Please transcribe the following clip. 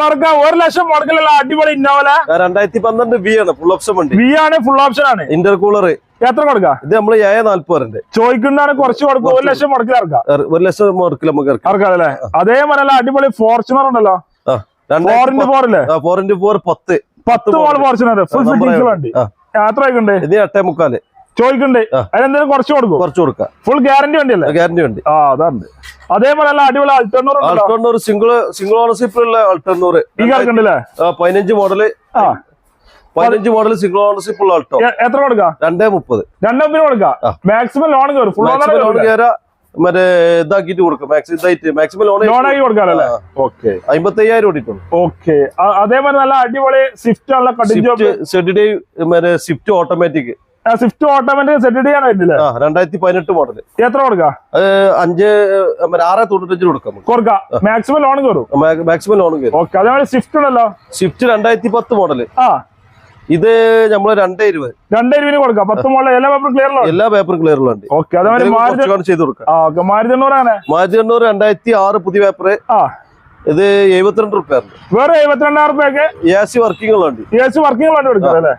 അപ്പൊ അവർക്ക് ഒരു ലക്ഷം മുടക്കിലുള്ള അടിപൊളി ഇന്നോവല രണ്ടായിരത്തി പന്ത്രണ്ട് വി ആണ് ഫുൾ ഓപ്ഷൻ വണ്ടി. വി ആണ് ഫുൾ ഓപ്ഷൻ ആണ്. ഇന്റർകൂളർ എത്ര കൊടുക്കാം? ഇത് നമ്മൾ ഏഴ് നാല്പത് ചോദിക്കുന്നതാണ് കുറച്ച് കൊടുക്കും ഒരു ലക്ഷം മുടക്കിൽ ഇറക്കാം. ഒരു ലക്ഷം മുടക്കിൽ നമുക്ക് ഇറക്കാം. അല്ലേ? അതേപോലെ അടിപൊളി ഫോർച്യൂണർ ഉണ്ടല്ലോ. ഫോർ ഇന്റു ഫോർ അല്ലേ ഫോർ ഇന്റു ഫോർ പത്ത്. പത്ത് മോൾ ഫോർച്യൂണർ ഫുൾ ഫിറ്റിംഗ്സ്. വണ്ടി. ആ. എത്ര ആയിക്കുണ്ട്? ഇത് എട്ടേ മുക്കാൽ. ചോദിക്കണ്ടേ. അതിനെന്തെങ്കിലും കുറച്ച് കൊടുക്കും? കുറച്ച് കൊടുക്കാം. ഫുൾ ഗ്യാരണ്ടി വണ്ടിയല്ലേ ഗ്യാരണ്ടി വണ്ടി. ആ അതാണ്. അതേപോലെ അടിപൊളി അൾട്ടർണൂർ അൾട്ടർണൂർ സിംഗിൾ സിംഗിൾ ഓണർഷിപ്പ് ഉള്ള അൾട്ടോണ്ണൂർ ഈ പതിനഞ്ച് മോഡൽ പതിനഞ്ച് മോഡൽ സിംഗിൾ ഓണർഷിപ്പ് ഉള്ള ആൾട്ടോ എത്ര കൊടുക്കാം? രണ്ടേ മുപ്പത്. രണ്ടേ കൊടുക്കാം? ആ. മാക്സിമം ലോൺ കയറും ഫുൾ ലോൺ കയറാ മറ്റേ ഇതാക്കിട്ട് കൊടുക്കും. മാക്സിമം ഇതായിട്ട് മാക്സിമം ലോൺ ലോൺ ആക്കി കൊടുക്കാനല്ലേ ഓക്കെ അമ്പത്തി അയ്യായിരം ഓടിയിട്ടുണ്ട് ഓക്കെ അതേപോലെ നല്ല അടിപൊളി സ്വിഫ്റ്റ് ഉള്ള കട്ടിംഗ് മറ്റേ Swift automatic Swift automatic set ചെയ്യാൻ പറ്റില്ല രണ്ടായിരത്തി പതിനെട്ട് മോഡൽ എത്ര കൊടുക്കാം? അഞ്ച് ആറ് തൊണ്ണൂറ്റഞ്ചിന് കൊടുക്കാം കൊടുക്കാം. മാക്സിമം ലോൺ കയറും? മാക്സിമം ലോൺ കയറും. ഓക്കെ അതേപോലെ സ്വിഫ്റ്റ് ഉണ്ടല്ലോ? സ്വിഫ്റ്റ് രണ്ടായിരത്തി പത്ത് മോഡൽ ആ. ഇത് നമ്മൾ രണ്ടേ ഇരുപത്. രണ്ടേ ഇരുപതിന് കൊടുക്കാം. പത്ത് മോഡൽ എല്ലാ പേപ്പറും ക്ലിയർ എല്ലാ പേപ്പറും ക്ലിയർ ഉണ്ട് ഓക്കെ അതേപോലെ ചെയ്ത് കൊടുക്കാം. മാരുതി എണ്ണൂറാണ് മാരുതി എണ്ണൂറ് രണ്ടായിരത്തി ആറ് പുതിയ പേപ്പർ ആ. ഇത് എഴുപത്തിരണ്ട് റുപ്യ വേറെ എഴുപത്തിരണ്ടായിരം റുപ്യൊക്കെ എ സി വർക്കിംഗ് ഉള്ളത് എ സി വർക്കിംഗ് ഉള്ളത് കൊടുക്കാം അല്ലേ?